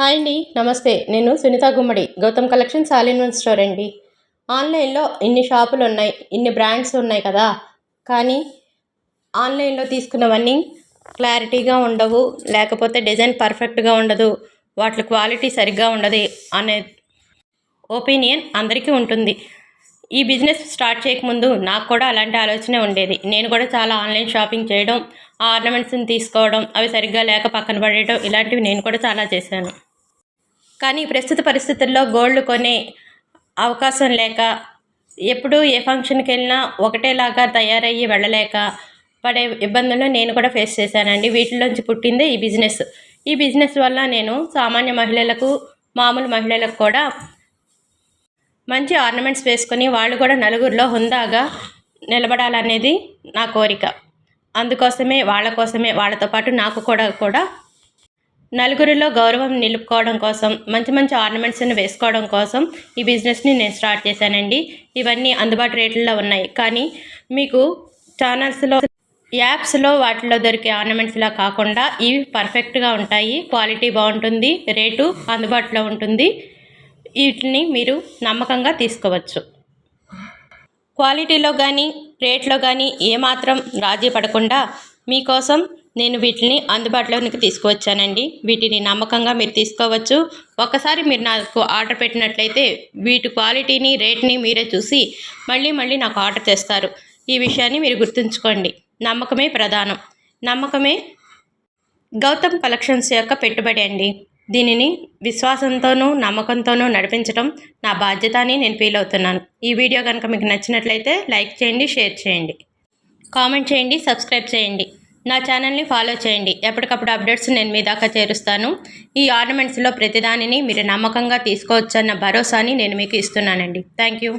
Hi అండి నమస్తే. నేను సునీత గుమ్మడి గౌతమ్ కలెక్షన్ సాలిన్ వన్ స్టోర్ అండి. ఆన్లైన్లో ఇన్ని షాపులు ఉన్నాయి ఇన్ని బ్రాండ్స్ ఉన్నాయి కదా. కానీ ఆన్లైన్లో తీసుకున్నవన్నీ క్లారిటీగా ఉండవు లేకపోతే డిజైన్ పర్ఫెక్ట్గా ఉండదు వాటి క్వాలిటీ సరిగ్గా ఉండదు అనే ఒపీనియన్ అందరికీ ఉంటుంది. ఈ బిజినెస్ స్టార్ట్ చేయకముందు నాకు కూడా అలాంటి ఆలోచనే ఉండేది. నేను కూడా చాలా ఆన్లైన్ షాపింగ్ చేయడం ఆ ఆర్నమెంట్స్ని తీసుకోవడం అవి సరిగ్గా లేక పక్కన పడేయడం ఇలాంటివి నేను కూడా చాలా చేశాను. కానీ ప్రస్తుత పరిస్థితుల్లో గోల్డ్ కొనే అవకాశం లేక ఎప్పుడు ఏ ఫంక్షన్కి వెళ్ళినా ఒకటేలాగా తయారయ్యి వెళ్ళలేక పడే ఇబ్బందులను నేను కూడా ఫేస్ చేశానండి. వీటిలోంచి పుట్టిందే ఈ బిజినెస్. ఈ బిజినెస్ వల్ల నేను సామాన్య మహిళలకు మామూలు మహిళలకు కూడా మంచి ఆర్నమెంట్స్ వేసుకొని వాళ్ళు కూడా నలుగురిలో హుందాగా నిలబడాలనేది నా కోరిక. అందుకోసమే వాళ్ళ కోసమే వాళ్ళతో పాటు నాకు కూడా కూడా నలుగురిలో గౌరవం నిలుపుకోవడం కోసం మంచి మంచి ఆర్నమెంట్స్ని వేసుకోవడం కోసం ఈ బిజినెస్ని నేను స్టార్ట్ చేశానండి. ఇవన్నీ అందుబాటు రేట్లలో ఉన్నాయి. కానీ మీకు ఛానల్స్లో యాప్స్లో వాటిలో దొరికే ఆర్నమెంట్స్లా కాకుండా ఇవి పర్ఫెక్ట్గా ఉంటాయి. క్వాలిటీ బాగుంటుంది. రేటు అందుబాటులో ఉంటుంది. వీటిని మీరు నమ్మకంగా తీసుకోవచ్చు. క్వాలిటీలో కానీ రేట్లో కానీ ఏమాత్రం రాజీ పడకుండా మీకోసం నేను వీటిని అందుబాటులోనికి తీసుకువచ్చానండి. వీటిని నమ్మకంగా మీరు తీసుకోవచ్చు. ఒకసారి మీరు నాకు ఆర్డర్ పెట్టినట్లయితే వీటి క్వాలిటీని రేట్ని మీరే చూసి మళ్ళీ మళ్ళీ నాకు ఆర్డర్ చేస్తారు ఈ విషయాన్ని మీరు గుర్తుంచుకోండి. నమ్మకమే ప్రధానం. నమ్మకమే గౌతమ్ కలెక్షన్స్ యొక్క పెట్టుబడి అండి. దీనిని విశ్వాసంతోనూ నమ్మకంతోనూ నడిపించడం నా బాధ్యత అని నేను ఫీల్ అవుతున్నాను. ఈ వీడియో కనుక మీకు నచ్చినట్లయితే లైక్ చేయండి షేర్ చేయండి. కామెంట్ చేయండి సబ్స్క్రైబ్ చేయండి. నా ఛానల్ని ఫాలో చేయండి. ఎప్పటికప్పుడు అప్డేట్స్ నేను మీ దాకా చేరుస్తాను. ఈ ఆర్నమెంట్స్లో ప్రతిదానిని మీరు నమ్మకంగా తీసుకోవచ్చన్న భరోసాని నేను మీకు ఇస్తున్నానండి. Thank you.